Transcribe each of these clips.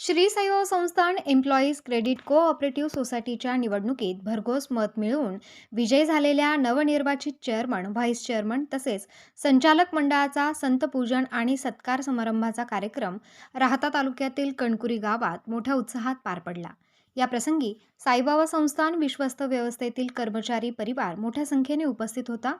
श्री साईबाबा संस्थान employees credit cooperative सोसायटीच्या निवडणुकीत भरघोस मत मिळवून विजय झालेल्या नवनिर्वाचित चेअरमन व्हाईस चेअरमन तसेच संचालक मंडळाचा संतपूजन आणि सत्कार समारंभाचा कार्यक्रम राहता तालुक्यातील कणकुरी गावात मोठ्या उत्साहात पार पडला. या प्रसंगी साईबाबा संस्थान विश्वस्त व्यवस्थेतील कर्मचारी परिवार मोठ्या संख्येने उपस्थित होता.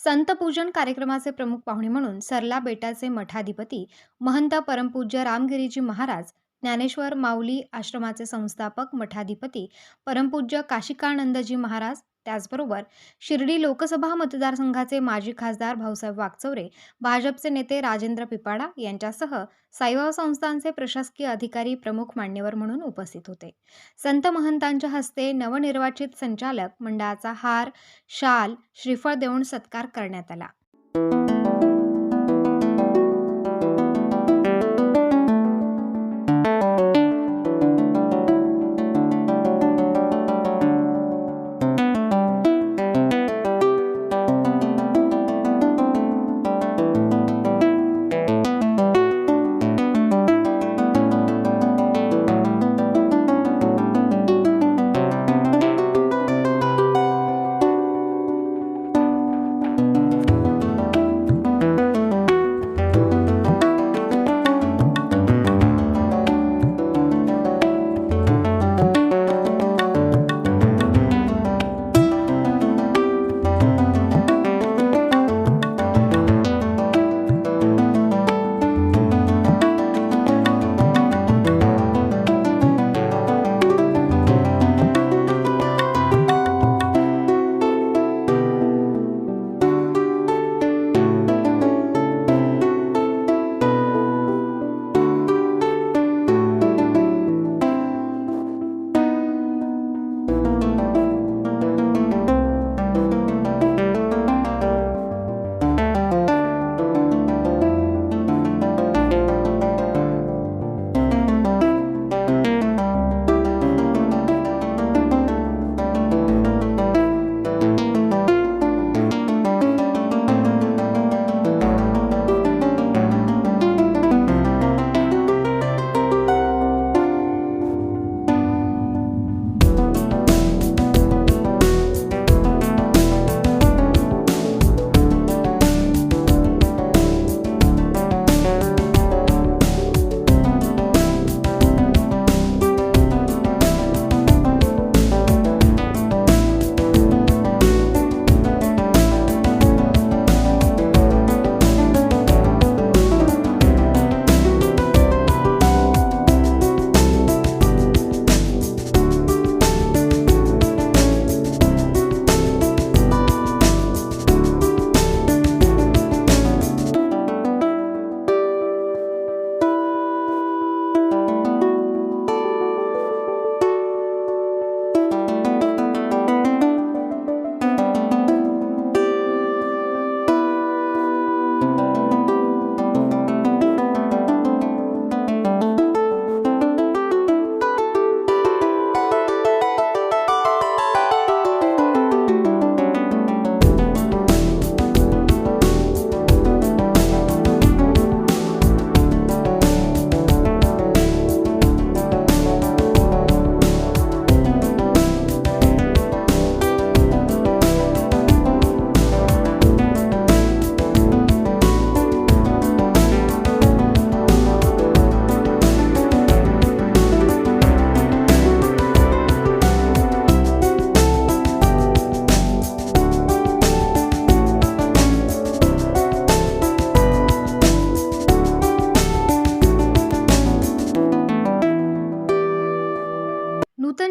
संतपूजन कार्यक्रमाचे प्रमुख पाहुणे म्हणून सरला बेटाचे मठाधिपती महंत परमपूज्य रामगिरीजी महाराज ज्ञानेश्वर माऊली आश्रमाचे संस्थापक मठाधिपती परमपूज्य काशिकानंदजी महाराज त्याचबरोबर शिर्डी लोकसभा मतदारसंघाचे माजी खासदार भाऊसाहेब वागचौरे भाजपचे नेते राजेंद्र पिपाडा यांच्यासह साईबाबा संस्थांचे प्रशासकीय अधिकारी प्रमुख मान्यवर म्हणून उपस्थित होते. संत महंतांच्या हस्ते नवनिर्वाचित संचालक मंडळाचा हार शाल श्रीफळ देऊन सत्कार करण्यात आला.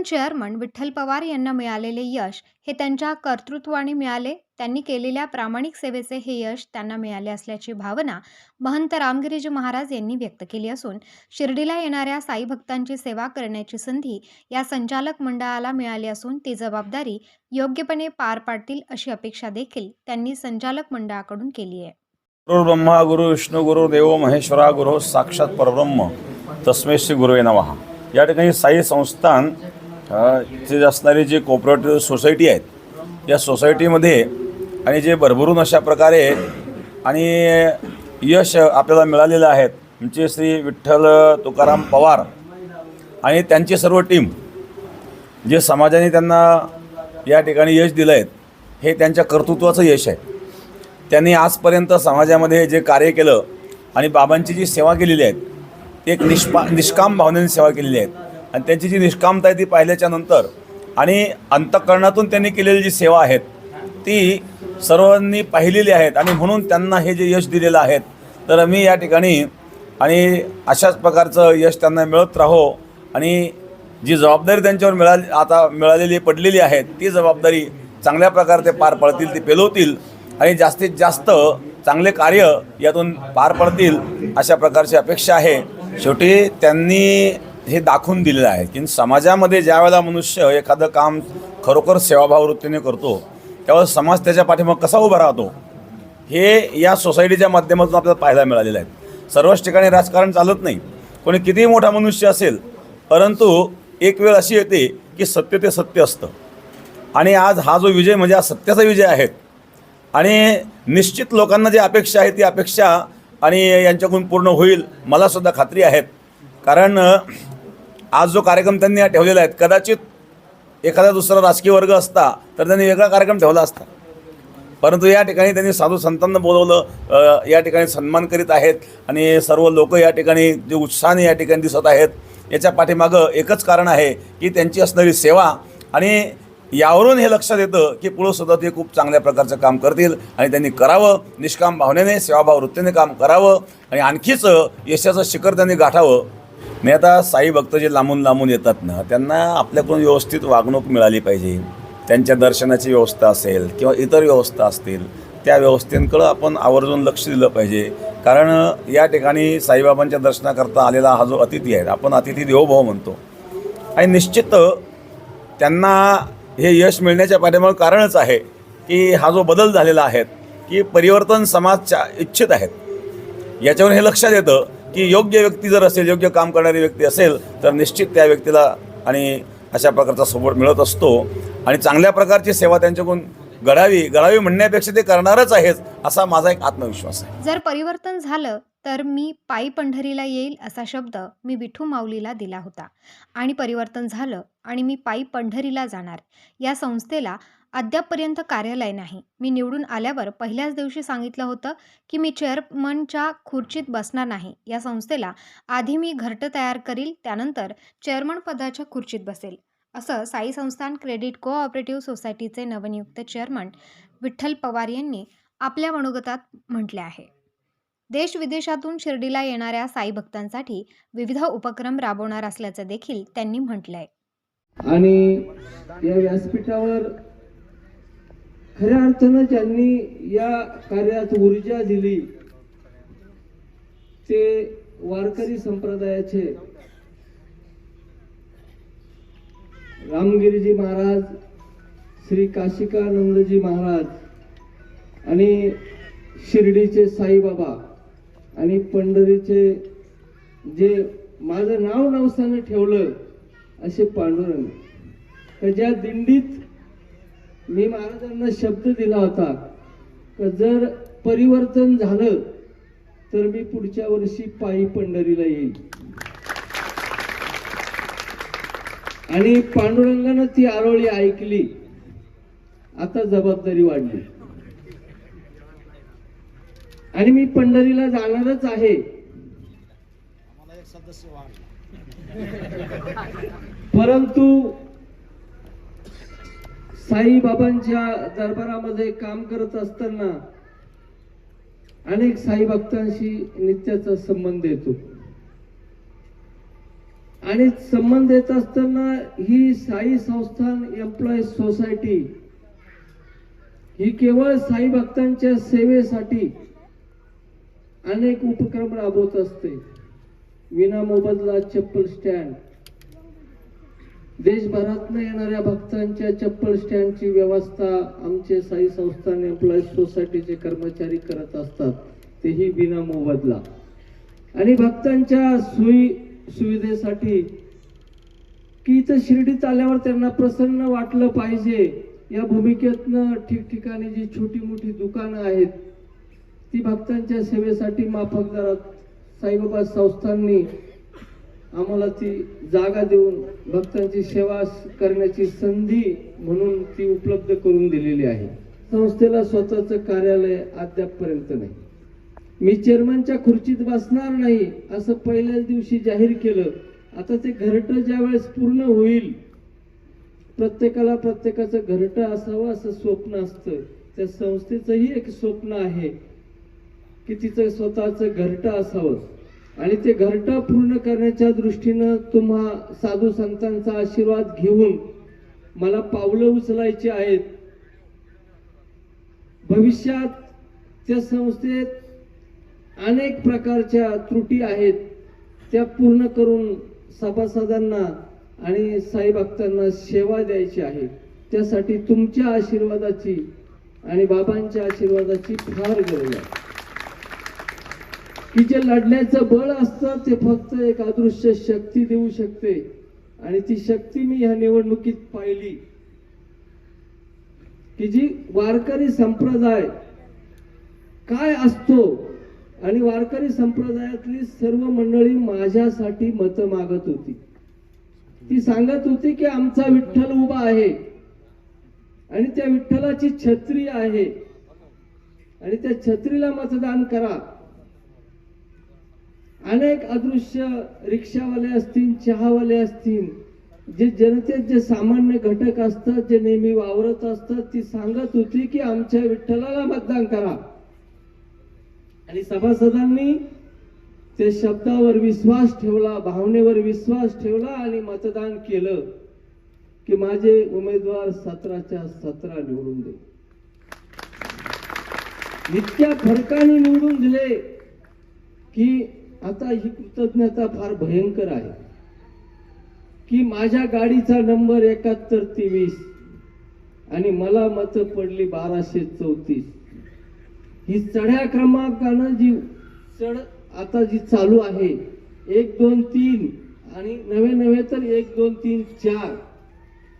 नूतन चेअरमन विठ्ठल पवार यांना मिळालेले यश हे त्यांच्या कर्तृत्वाने मिळाले. त्यांनी केलेल्या प्रामाणिक सेवेचे हे यश त्यांना मिळाले असल्याची भावना महंत रामगिरीजी महाराज यांनी व्यक्त केली असून शिर्डीला येणाऱ्या साई भक्तांची सेवा करण्याची संधी या संचालक मंडळाला मिळाली असून ती जबाबदारी योग्यपणे पार पाडतील अशी अपेक्षा देखील त्यांनी संचालक मंडळाकडून केली आहे. गुरु ब्रह्मा गुरु विष्णू गुरु देव महेश्वरा गुरु साक्षात परब्रह्म. तस्मै श्री गुरुवे नमः. या ठिकाणी साई संस्थान तिथे असणारे असणारी जी कोऑपरेटिव्ह सोसायटी आहेत या सोसायटीमध्ये आणि जे भरभरून अशा प्रकारे आणि यश आपल्याला मिळालेलं आहे म्हणजे श्री विठ्ठल तुकाराम पवार आणि त्यांची सर्व टीम जे समाजाने त्यांना या ठिकाणी यश दिलं आहे हे त्यांच्या कर्तृत्वाचं यश आहे. त्यांनी आजपर्यंत समाजामध्ये जे कार्य केलं आणि बाबांची जी सेवा केलेली आहे ती एक निष्पा निष्काम भावनेने सेवा केलेली आहे. आणि त्यांची जी निष्कामता आहे ती पाहिल्याच्या नंतर आणि अंतःकरणातून त्यांनी केलेली जी सेवा आहेत ती सर्वांनी पाहिलेली आहेत आणि म्हणून त्यांना हे जे यश दिलेलं आहे तर मी या ठिकाणी आणि अशाच प्रकारचं यश त्यांना मिळत राहो आणि जी जबाबदारी त्यांच्यावर मिळाली आता मिळालेली पडलेली आहे ती जबाबदारी चांगल्या प्रकारे ते पार पडतील ती पेलवतील आणि जास्तीत जास्त चांगले कार्य यातून पार पडतील अशा प्रकारची अपेक्षा आहे. शेवटी त्यांनी हे दाखवून दिलेलं आहे की समाजामध्ये ज्या वेळेला मनुष्य एखादं काम खरोखर सेवाभाव वृत्तीने करतो त्यावेळेस समाज त्याच्या पाठीमाग कसा उभा राहतो हे या सोसायटीच्या माध्यमातून आपल्याला पाहायला मिळालेलं आहे. सर्वच ठिकाणी राजकारण चालत नाही. कोणी कितीही मोठा मनुष्य असेल परंतु एक वेळ अशी येते की सत्य ते सत्य असतं. आणि आज हा जो विजय म्हणजे हा सत्याचा विजय आहे. आणि निश्चित लोकांना जी अपेक्षा आहे ती अपेक्षा आणि यांच्याकडून पूर्ण होईल मलासुद्धा खात्री आहेत कारण आज जो कार्यक्रम त्यांनी ठेवलेला आहे कदाचित एखादा दुसरा राजकीय वर्ग असता तर त्यांनी वेगळा कार्यक्रम ठेवला असता. परंतु या ठिकाणी त्यांनी साधू संतांना बोलवलं या ठिकाणी सन्मान करीत आहेत आणि सर्व लोक या ठिकाणी जे उत्साहाने या ठिकाणी दिसत आहेत याच्या पाठीमागं एकच कारण आहे की त्यांची असणारी सेवा आणि यावरून हे लक्षात येतं की पुढं सुद्धा ते खूप चांगल्या प्रकारचं काम करतील आणि त्यांनी करावं. निष्काम भावनेने सेवाभाव वृत्तीने काम करावं आणि आणखीच यशाचं शिखर त्यांनी गाठावं. नाही आता साई भक्त जे लांबून लांबून येतात ना त्यांना आपल्याकडून व्यवस्थित वागणूक मिळाली पाहिजे. त्यांच्या दर्शनाची व्यवस्था असेल किंवा इतर व्यवस्था असतील त्या व्यवस्थेंकडं आपण आवर्जून लक्ष दिलं पाहिजे. कारण या ठिकाणी साईबाबांच्या दर्शनाकरता आलेला हा जो अतिथी आहे आपण अतिथी देवभाव म्हणतो. आणि निश्चित त्यांना हे यश मिळण्याच्या पाठीमागं कारणच आहे की हा जो बदल झालेला आहे की परिवर्तन समाजच्या इच्छित आहेत. याच्यावर हे लक्षात येतं की योग्य व्यक्ती जर असेल योग्य काम करणारी व्यक्ती असेल तर निश्चित त्या व्यक्तीला आणि अशा प्रकारचा सपोर्ट मिळत असतो. आणि चांगल्या प्रकारची सेवा त्यांच्याकडून घडावी घडावी म्हणण्यापेक्षा ते करणारच आहेच असा माझा एक आत्मविश्वास आहे. जर परिवर्तन झालं तर मी पायी पंढरीला येईल असा शब्द मी विठू माऊलीला दिला होता. आणि परिवर्तन झालं आणि मी पायी पंढरीला जाणार. या संस्थेला अद्यापपर्यंत कार्यालय नाही. मी निवडून आल्यावर पहिल्याच दिवशी सांगितलं होतं की मी चेअरमनच्या खुर्चीत बसणार नाही. या संस्थेला आधी मी घरटं तयार करील त्यानंतर चेअरमन पदाच्या खुर्चीत बसेल. असं साई संस्थान क्रेडिट कोऑपरेटिव्ह सोसायटीचे नवनियुक्त चेअरमन विठ्ठल पवार यांनी आपल्या मनोगतात म्हटले आहे. देश विदेशातून शिर्डीला येणाऱ्या साई भक्तांसाठी विविध उपक्रम राबवणार असल्याचं देखील त्यांनी म्हटलंय. आणि या व्यासपीठावर खऱ्या अर्थानं ज्यांनी या कार्यात ऊर्जा दिली ते वारकरी संप्रदायाचे. रामगिरीजी महाराज श्री काशिकानंदजी महाराज आणि शिर्डीचे साईबाबा आणि पंढरीचे जे माझं नाव नवसानं ठेवलं असे पांडुरंग. तर ज्या दिंडीत मी महाराजांना शब्द दिला होता का जर परिवर्तन झालं तर मी पुढच्या वर्षी पायी पंढरीला येईल आणि पांडुरंगानं ती आरोळी ऐकली. आता जबाबदारी वाढली. आणि मी पंढरीला जाणारच आहे. परंतु साईबाबांच्या दरबारामध्ये काम करत असताना अनेक साई भक्तांशी नित्याचा संबंध येतो. आणि संबंध येत असताना ही साई संस्थान एम्प्लॉईज सोसायटी ही केवळ साई भक्तांच्या सेवेसाठी अनेक उपक्रम राबवत असते. विना मोबदला चप्पल स्टँड देशभरातनं येणाऱ्या भक्तांच्या चप्पल स्टँडची व्यवस्था आमचे साई संस्थान एम्प्लॉईज सोसायटीचे कर्मचारी करत असतात. तेही विना मोबदला. आणि भक्तांच्या सोयी सुविधेसाठी की इथं शिर्डीत आल्यावर त्यांना प्रसन्न वाटलं पाहिजे. या भूमिकेतनं ठिकठिकाणी जी छोटी मोठी दुकानं आहेत ती भक्तांच्या सेवेसाठी माफक दरात साईबाबा संस्थांनी आम्हाला ती जागा देऊन भक्तांची सेवा करण्याची संधी म्हणून ती उपलब्ध करून दिलेली आहे. संस्थेला स्वतःचं कार्यालय अद्यापपर्यंत नाही. मी चेअरमनच्या खुर्चीत बसणार नाही असं पहिल्याच दिवशी जाहीर केलं. आता ते घरटं ज्या वेळेस पूर्ण होईल प्रत्येकाला प्रत्येकाचं घरटं असावं असं स्वप्न असतं. त्या संस्थेचंही एक स्वप्न आहे की तिचं स्वतःचं घरटं असावं. आणि ते घरटा पूर्ण करण्याच्या दृष्टीनं तुम्हा साधू संतांचा आशीर्वाद घेऊन मला पावलं उचलायची आहेत. भविष्यात त्या संस्थेत अनेक प्रकारच्या त्रुटी आहेत. त्या पूर्ण करून सभासदांना आणि साईभक्तांना सेवा द्यायची आहे. त्यासाठी तुमच्या आशीर्वादाची आणि बाबांच्या आशीर्वादाची फार गरज आहे. की जे लढण्याचं बळ असतं ते फक्त एक अदृश्य शक्ती देऊ शकते. आणि ती शक्ती मी ह्या निवडणुकीत पाहिली. की जी वारकरी संप्रदाय काय असतो आणि वारकरी संप्रदायातली सर्व मंडळी माझ्यासाठी मतं मागत होती. ती सांगत होती की आमचा विठ्ठल उभा आहे आणि त्या विठ्ठलाची छत्री आहे. आणि त्या छत्रीला मतदान करा. अनेक अदृश्य रिक्षावाले असतील चहावाले असतील जे जनतेत जे सामान्य घटक असतात जे नेहमी वावरत असतात ती सांगत होती की आमच्या विठ्ठलाला मतदान करा. आणि सभासदांनी ते शब्दावर विश्वास ठेवला भावनेवर विश्वास ठेवला आणि मतदान केलं की माझे उमेदवार सतराच्या सतरा निवडून दे. इतक्या फरकाने निवडून दिले की आता ही कृतज्ञता फार भयंकर आहे. की माझ्या गाडीचा नंबर एकाहत्तर तेवीस आणि मला मत पडली बाराशे चौतीस. ही चढ्या क्रमांकानं जी चढ आता जी चालू आहे एक दोन तीन आणि नवे नवे तर एक दोन तीन चार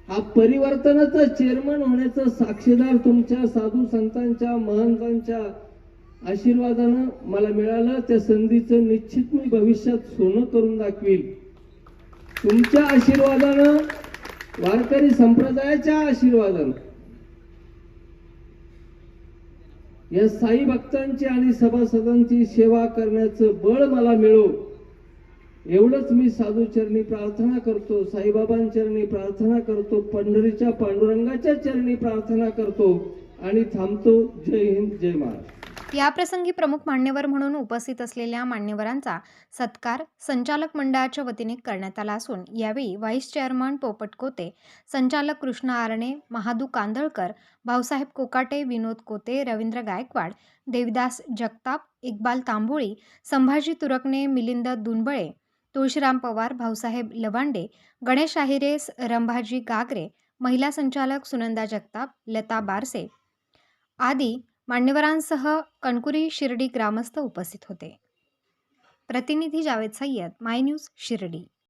हा परिवर्तनाचा चेअरमन होण्याचा साक्षीदार तुमच्या साधू संतांच्या महंतांच्या आशीर्वादानं मला मिळालं त्या संधीचं निश्चित मी भविष्यात सोनं करून दाखवील. तुमच्या आशीर्वादानं वारकरी संप्रदायाच्या आशीर्वादानं. या साई भक्तांची आणि सभासदांची सेवा करण्याचं बळ मला मिळो. एवढंच मी साधूचरणी प्रार्थना करतो साईबाबांचरणी प्रार्थना करतो पंढरीच्या पांडुरंगाच्या चरणी प्रार्थना करतो आणि थांबतो. जय हिंद जय महाराष्ट्र. याप्रसंगी प्रमुख मान्यवर म्हणून उपस्थित असलेल्या मान्यवरांचा सत्कार संचालक मंडळाच्या वतीने करण्यात आला असून यावेळी व्हाईस चेअरमन पोपट कोते संचालक कृष्ण आरणे महादू कांदळकर भाऊसाहेब कोकाटे विनोद कोते रवींद्र गायकवाड देविदास जगताप इक्बाल तांबोळी संभाजी तुरकणे मिलिंद दुनबळे तुळशीराम पवार भाऊसाहेब लवांडे गणेश आहिरे रंभाजी गागरे महिला संचालक सुनंदा जगताप लता बारसे आदी मान्यवरांसह कणकुरी शिर्डी ग्रामस्थ उपस्थित होते. प्रतिनिधी जावेद सय्यद माय न्यूज शिर्डी.